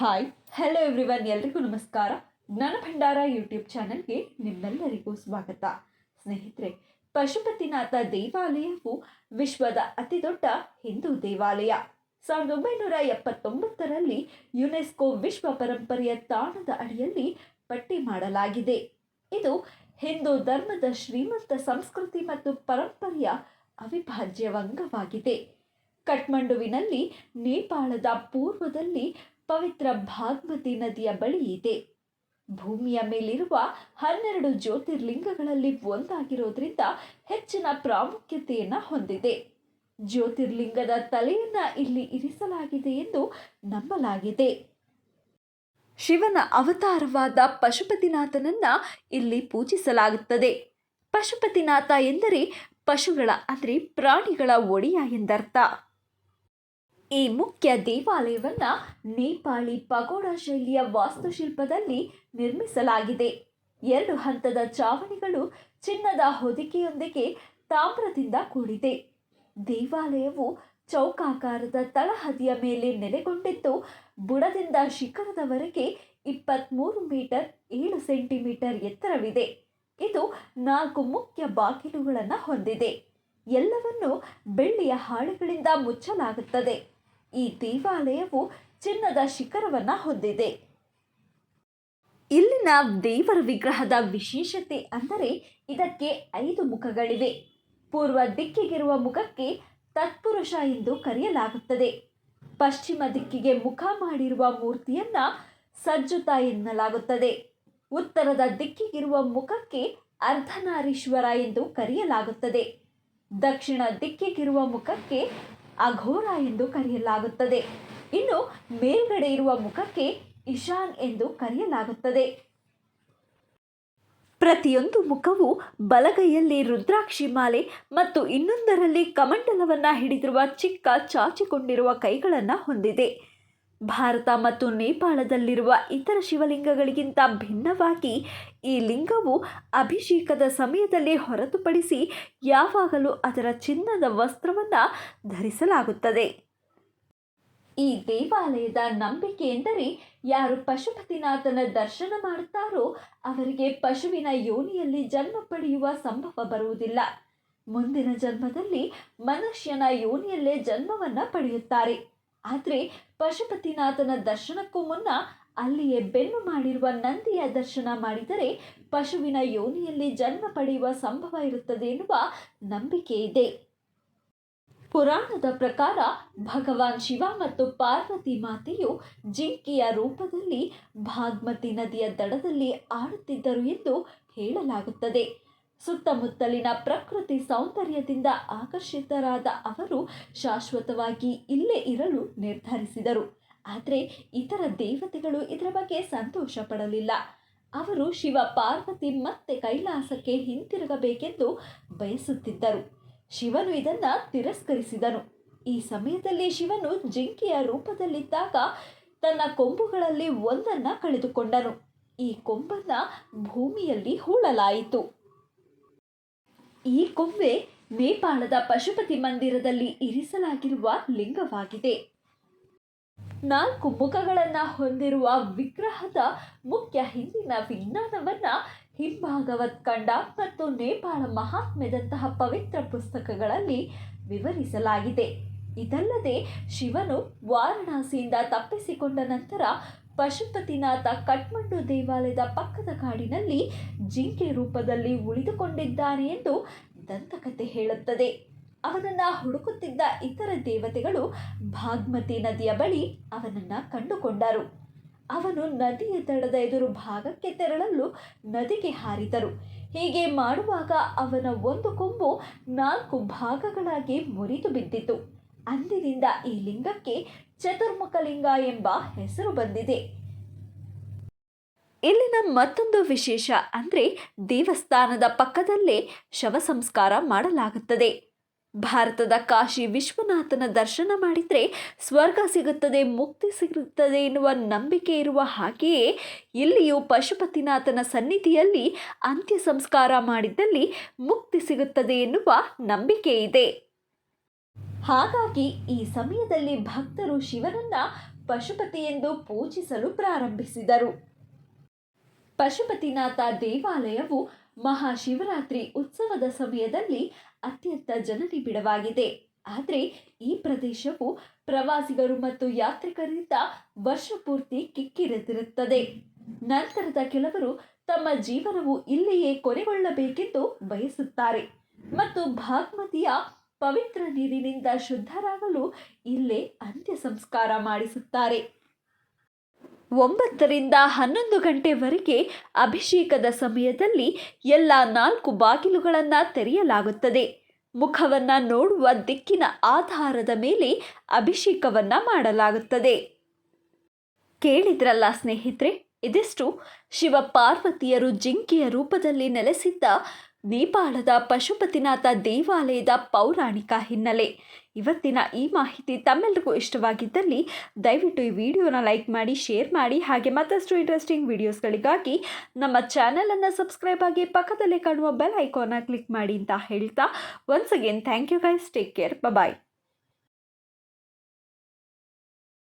Hi hello everyone ಎಲ್ರಿಗೂ ನಮಸ್ಕಾರ. ಜ್ಞಾನ ಭಂಡಾರ ಯೂಟ್ಯೂಬ್ ಚಾನಲ್ಗೆ ನಿಮ್ಮೆಲ್ಲರಿಗೂ ಸ್ವಾಗತ. ಸ್ನೇಹಿತರೆ, ಪಶುಪತಿನಾಥ ದೇವಾಲಯವು ವಿಶ್ವದ ಅತಿದೊಡ್ಡ ಹಿಂದೂ ದೇವಾಲಯ. ಸಾವಿರದ ಒಂಬೈನೂರ ಎಪ್ಪತ್ತೊಂಬತ್ತರಲ್ಲಿ ಯುನೆಸ್ಕೋ ವಿಶ್ವ ಪರಂಪರೆಯ ತಾಣದ ಅಡಿಯಲ್ಲಿ ಪಟ್ಟಿ ಮಾಡಲಾಗಿದೆ. ಇದು ಹಿಂದೂ ಧರ್ಮದ ಶ್ರೀಮಂತ ಸಂಸ್ಕೃತಿ ಮತ್ತು ಪರಂಪರೆಯ ಅವಿಭಾಜ್ಯವಂಗವಾಗಿದೆ ಕಠ್ಮಂಡುವಿನಲ್ಲಿ ನೇಪಾಳದ ಪೂರ್ವದಲ್ಲಿ ಪವಿತ್ರ ಭಾಗ್ಮತಿ ನದಿಯ ಬಳಿ ಇದೆ. ಭೂಮಿಯ ಮೇಲಿರುವ ಹನ್ನೆರಡು ಜ್ಯೋತಿರ್ಲಿಂಗಗಳಲ್ಲಿ ಒಂದಾಗಿರೋದ್ರಿಂದ ಹೆಚ್ಚಿನ ಪ್ರಾಮುಖ್ಯತೆಯನ್ನು ಹೊಂದಿದೆ. ಜ್ಯೋತಿರ್ಲಿಂಗದ ತಲೆಯನ್ನ ಇಲ್ಲಿ ಇರಿಸಲಾಗಿದೆ ಎಂದು ನಂಬಲಾಗಿದೆ. ಶಿವನ ಅವತಾರವಾದ ಪಶುಪತಿನಾಥನನ್ನ ಇಲ್ಲಿ ಪೂಜಿಸಲಾಗುತ್ತದೆ. ಪಶುಪತಿನಾಥ ಎಂದರೆ ಪಶುಗಳ ಅಂದರೆ ಪ್ರಾಣಿಗಳ ಒಡೆಯ ಎಂದರ್ಥ. ಈ ಮುಖ್ಯ ದೇವಾಲಯವನ್ನ ನೇಪಾಳಿ ಪಗೋಡ ಶೈಲಿಯ ವಾಸ್ತುಶಿಲ್ಪದಲ್ಲಿ ನಿರ್ಮಿಸಲಾಗಿದೆ. ಎರಡು ಹಂತದ ಚಾವಣಿಗಳು ಚಿನ್ನದ ಹೊದಿಕೆಯೊಂದಿಗೆ ತಾಮ್ರದಿಂದ ಕೂಡಿದೆ. ದೇವಾಲಯವು ಚೌಕಾಕಾರದ ತಳಹದಿಯ ಮೇಲೆ ನೆಲೆಗೊಂಡಿದ್ದು, ಬುಡದಿಂದ ಶಿಖರದವರೆಗೆ ಇಪ್ಪತ್ತ್ಮೂರು ಮೀಟರ್ ಏಳು ಸೆಂಟಿಮೀಟರ್ ಎತ್ತರವಿದೆ. ಇದು ನಾಲ್ಕು ಮುಖ್ಯ ಬಾಗಿಲುಗಳನ್ನು ಹೊಂದಿದೆ. ಎಲ್ಲವನ್ನು ಬೆಳ್ಳಿಯ ಹಾಳೆಗಳಿಂದ ಮುಚ್ಚಲಾಗುತ್ತದೆ. ಈ ದೇವಾಲಯವು ಚಿನ್ನದ ಶಿಖರವನ್ನು ಹೊಂದಿದೆ. ಇಲ್ಲಿನ ದೇವರ ವಿಗ್ರಹದ ವಿಶೇಷತೆ ಅಂದರೆ ಇದಕ್ಕೆ ಐದು ಮುಖಗಳಿವೆ. ಪೂರ್ವ ದಿಕ್ಕಿಗಿರುವ ಮುಖಕ್ಕೆ ತತ್ಪುರುಷ ಎಂದು ಕರೆಯಲಾಗುತ್ತದೆ. ಪಶ್ಚಿಮ ದಿಕ್ಕಿಗೆ ಮುಖ ಮಾಡಿರುವ ಮೂರ್ತಿಯನ್ನ ಸಜ್ಜುತ ಎನ್ನಲಾಗುತ್ತದೆ. ಉತ್ತರದ ದಿಕ್ಕಿಗಿರುವ ಮುಖಕ್ಕೆ ಅರ್ಧನಾರೀಶ್ವರ ಎಂದು ಕರೆಯಲಾಗುತ್ತದೆ. ದಕ್ಷಿಣ ದಿಕ್ಕಿಗಿರುವ ಮುಖಕ್ಕೆ ಅಘೋರ ಎಂದು ಕರೆಯಲಾಗುತ್ತದೆ. ಇನ್ನು ಮೇಲ್ಗಡೆ ಇರುವ ಮುಖಕ್ಕೆ ಇಶಾನ್ ಎಂದು ಕರೆಯಲಾಗುತ್ತದೆ. ಪ್ರತಿಯೊಂದು ಮುಖವು ಬಲಗೈಯಲ್ಲಿ ರುದ್ರಾಕ್ಷಿ ಮಾಲೆ ಮತ್ತು ಇನ್ನೊಂದರಲ್ಲಿ ಕಮಂಡಲವನ್ನು ಹಿಡಿದಿರುವ ಚಿಕ್ಕ ಚಾಚಿಕೊಂಡಿರುವ ಕೈಗಳನ್ನು ಹೊಂದಿದೆ. ಭಾರತ ಮತ್ತು ನೇಪಾಳದಲ್ಲಿರುವ ಇತರ ಶಿವಲಿಂಗಗಳಿಗಿಂತ ಭಿನ್ನವಾಗಿ ಈ ಲಿಂಗವು ಅಭಿಷೇಕದ ಸಮಯದಲ್ಲಿ ಹೊರತುಪಡಿಸಿ ಯಾವಾಗಲೂ ಅದರ ಚಿನ್ನದ ವಸ್ತ್ರವನ್ನು ಧರಿಸಲಾಗುತ್ತದೆ. ಈ ದೇವಾಲಯದ ನಂಬಿಕೆ ಎಂದರೆ ಯಾರು ಪಶುಪತಿನಾಥನ ದರ್ಶನ ಮಾಡುತ್ತಾರೋ ಅವರಿಗೆ ಪಶುವಿನ ಯೋನಿಯಲ್ಲಿ ಜನ್ಮ ಪಡೆಯುವ ಸಂಭವ ಬರುವುದಿಲ್ಲ. ಮುಂದಿನ ಜನ್ಮದಲ್ಲಿ ಮನುಷ್ಯನ ಯೋನಿಯಲ್ಲೇ ಜನ್ಮವನ್ನು ಪಡೆಯುತ್ತಾರೆ. ಆದರೆ ಪಶುಪತಿನಾಥನ ದರ್ಶನಕ್ಕೂ ಮುನ್ನ ಅಲ್ಲಿಯೇ ಬೆನ್ನು ಮಾಡಿರುವ ನಂದಿಯ ದರ್ಶನ ಮಾಡಿದರೆ ಪಶುವಿನ ಯೋನಿಯಲ್ಲಿ ಜನ್ಮ ಪಡೆಯುವ ಸಂಭವ ಇರುತ್ತದೆ ಎನ್ನುವ ನಂಬಿಕೆ ಇದೆ. ಪುರಾಣದ ಪ್ರಕಾರ ಭಗವಾನ್ ಶಿವ ಮತ್ತು ಪಾರ್ವತಿ ಮಾತೆಯು ಜಿಂಕೆಯ ರೂಪದಲ್ಲಿ ಭಾಗ್ಮತಿ ನದಿಯ ದಡದಲ್ಲಿ ಆಡುತ್ತಿದ್ದರು ಎಂದು ಹೇಳಲಾಗುತ್ತದೆ. ಸುತ್ತಮುತ್ತಲಿನ ಪ್ರಕೃತಿ ಸೌಂದರ್ಯದಿಂದ ಆಕರ್ಷಿತರಾದ ಅವರು ಶಾಶ್ವತವಾಗಿ ಇಲ್ಲೇ ಇರಲು ನಿರ್ಧರಿಸಿದರು. ಆದರೆ ಇತರ ದೇವತೆಗಳು ಇದರ ಬಗ್ಗೆ ಸಂತೋಷ ಪಡಲಿಲ್ಲ ಅವರು ಶಿವ ಪಾರ್ವತಿ ಮತ್ತೆ ಕೈಲಾಸಕ್ಕೆ ಹಿಂತಿರುಗಬೇಕೆಂದು ಬಯಸುತ್ತಿದ್ದರು. ಶಿವನು ಇದನ್ನು ತಿರಸ್ಕರಿಸಿದನು. ಈ ಸಮಯದಲ್ಲಿ ಶಿವನು ಜಿಂಕೆಯ ರೂಪದಲ್ಲಿದ್ದಾಗ ತನ್ನ ಕೊಂಬುಗಳಲ್ಲಿ ಒಂದನ್ನು ಕಳೆದುಕೊಂಡನು. ಈ ಕೊಂಬನ್ನ ಭೂಮಿಯಲ್ಲಿ ಹೂಳಲಾಯಿತು. ಈ ಕೊಂಬೆ ನೇಪಾಳದ ಪಶುಪತಿ ಮಂದಿರದಲ್ಲಿ ಇರಿಸಲಾಗಿರುವ ಲಿಂಗವಾಗಿದೆ. ನಾಲ್ಕು ಮುಖಗಳನ್ನು ಹೊಂದಿರುವ ವಿಗ್ರಹದ ಮುಖ್ಯ ಹಿಂದಿನ ವಿಜ್ಞಾನವನ್ನು ಹಿಂಭಾಗವತ್ ಕಂಡ ಮತ್ತು ನೇಪಾಳ ಮಹಾತ್ಮ್ಯದಂತಹ ಪವಿತ್ರ ಪುಸ್ತಕಗಳಲ್ಲಿ ವಿವರಿಸಲಾಗಿದೆ. ಇದಲ್ಲದೆ ಶಿವನು ವಾರಣಾಸಿಯಿಂದ ತಪ್ಪಿಸಿಕೊಂಡ ನಂತರ ಪಶುಪತಿನಾಥ ಕಟ್ಮಂಡು ದೇವಾಲಯದ ಪಕ್ಕದ ಕಾಡಿನಲ್ಲಿ ಜಿಂಕೆ ರೂಪದಲ್ಲಿ ಉಳಿದುಕೊಂಡಿದ್ದಾನೆ ಎಂದು ದಂತಕತೆ ಹೇಳುತ್ತದೆ. ಅವನನ್ನು ಹುಡುಕುತ್ತಿದ್ದ ಇತರ ದೇವತೆಗಳು ಭಾಗ್ಮತಿ ನದಿಯ ಬಳಿ ಅವನನ್ನು ಕಂಡುಕೊಂಡರು. ಅವನು ನದಿಯ ದಡದ ಎದುರು ಭಾಗಕ್ಕೆ ತೆರಳಲು ನದಿಗೆ ಹಾರಿದರು. ಹೀಗೆ ಮಾಡುವಾಗ ಅವನ ಒಂದು ಕೊಂಬು ನಾಲ್ಕು ಭಾಗಗಳಾಗಿ ಮುರಿದು ಬಿದ್ದಿತು. ಅಂದಿನಿಂದ ಈ ಲಿಂಗಕ್ಕೆ ಚತುರ್ಮುಖ ಲಿಂಗ ಎಂಬ ಹೆಸರು ಬಂದಿದೆ. ಇಲ್ಲಿನ ಮತ್ತೊಂದು ವಿಶೇಷ ಅಂದರೆ ದೇವಸ್ಥಾನದ ಪಕ್ಕದಲ್ಲೇ ಶವ ಸಂಸ್ಕಾರ ಮಾಡಲಾಗುತ್ತದೆ. ಭಾರತದ ಕಾಶಿ ವಿಶ್ವನಾಥನ ದರ್ಶನ ಮಾಡಿದರೆ ಸ್ವರ್ಗ ಸಿಗುತ್ತದೆ, ಮುಕ್ತಿ ಸಿಗುತ್ತದೆ ಎನ್ನುವ ನಂಬಿಕೆ ಇರುವ ಹಾಗೆಯೇ ಇಲ್ಲಿಯೂ ಪಶುಪತಿನಾಥನ ಸನ್ನಿಧಿಯಲ್ಲಿ ಅಂತ್ಯ ಸಂಸ್ಕಾರ ಮಾಡಿದ್ದಲ್ಲಿ ಮುಕ್ತಿ ಸಿಗುತ್ತದೆ ಎನ್ನುವ ನಂಬಿಕೆ ಇದೆ. ಹಾಗಾಗಿ ಈ ಸಮಯದಲ್ಲಿ ಭಕ್ತರು ಶಿವನನ್ನ ಪಶುಪತಿ ಎಂದು ಪೂಜಿಸಲು ಪ್ರಾರಂಭಿಸಿದರು. ಪಶುಪತಿನಾಥ ದೇವಾಲಯವು ಮಹಾಶಿವರಾತ್ರಿ ಉತ್ಸವದ ಸಮಯದಲ್ಲಿ ಅತ್ಯಂತ ಜನನಿಬಿಡವಾಗಿದೆ ಆದರೆ ಈ ಪ್ರದೇಶವು ಪ್ರವಾಸಿಗರು ಮತ್ತು ಯಾತ್ರಿಕರಿಂದ ವರ್ಷಪೂರ್ತಿ ಕಿಕ್ಕಿರಿದಿರುತ್ತದೆ. ನಂತರದ ಕೆಲವರು ತಮ್ಮ ಜೀವನವು ಇಲ್ಲಿಯೇ ಕೊನೆಗೊಳ್ಳಬೇಕೆಂದು ಬಯಸುತ್ತಾರೆ. ಮತ್ತು ಭಾಗ್ಮತಿಯ ಪವಿತ್ರ ನೀರಿನಿಂದ ಶುದ್ಧರಾಗಲು ಇಲ್ಲೇ ಅಂತ್ಯ ಸಂಸ್ಕಾರ ಮಾಡಿಸುತ್ತಾರೆ. ಒಂಬತ್ತರಿಂದ ಹನ್ನೊಂದು ಗಂಟೆವರೆಗೆ ಅಭಿಷೇಕದ ಸಮಯದಲ್ಲಿ ಎಲ್ಲ ನಾಲ್ಕು ಬಾಗಿಲುಗಳನ್ನು ತೆರೆಯಲಾಗುತ್ತದೆ. ಮುಖವನ್ನು ನೋಡುವ ದಿಕ್ಕಿನ ಆಧಾರದ ಮೇಲೆ ಅಭಿಷೇಕವನ್ನು ಮಾಡಲಾಗುತ್ತದೆ. ಕೇಳಿದ್ರಲ್ಲ ಸ್ನೇಹಿತರೆ, ಇದಿಷ್ಟು ಶಿವ ಪಾರ್ವತಿಯರು ಜಿಂಕೆಯ ರೂಪದಲ್ಲಿ ನೆಲೆಸಿದ್ದ ನೇಪಾಳದ ಪಶುಪತಿನಾಥ ದೇವಾಲಯದ ಪೌರಾಣಿಕ ಹಿನ್ನೆಲೆ. ಇವತ್ತಿನ ಈ ಮಾಹಿತಿ ತಮ್ಮೆಲ್ಲರಿಗೂ ಇಷ್ಟವಾಗಿದ್ದಲ್ಲಿ ದಯವಿಟ್ಟು ಈ ವಿಡಿಯೋನ ಲೈಕ್ ಮಾಡಿ, ಶೇರ್ ಮಾಡಿ, ಹಾಗೆ ಮತ್ತಷ್ಟು ಇಂಟ್ರೆಸ್ಟಿಂಗ್ ವಿಡಿಯೋಸ್ಗಳಿಗಾಗಿ ನಮ್ಮ ಚಾನಲನ್ನು ಸಬ್ಸ್ಕ್ರೈಬ್ ಆಗಿ ಪಕ್ಕದಲ್ಲೇ ಕಾಣುವ ಬೆಲ್ ಐಕಾನ್ನ ಕ್ಲಿಕ್ ಮಾಡಿ ಅಂತ ಹೇಳ್ತಾ once again thank you guys take care bye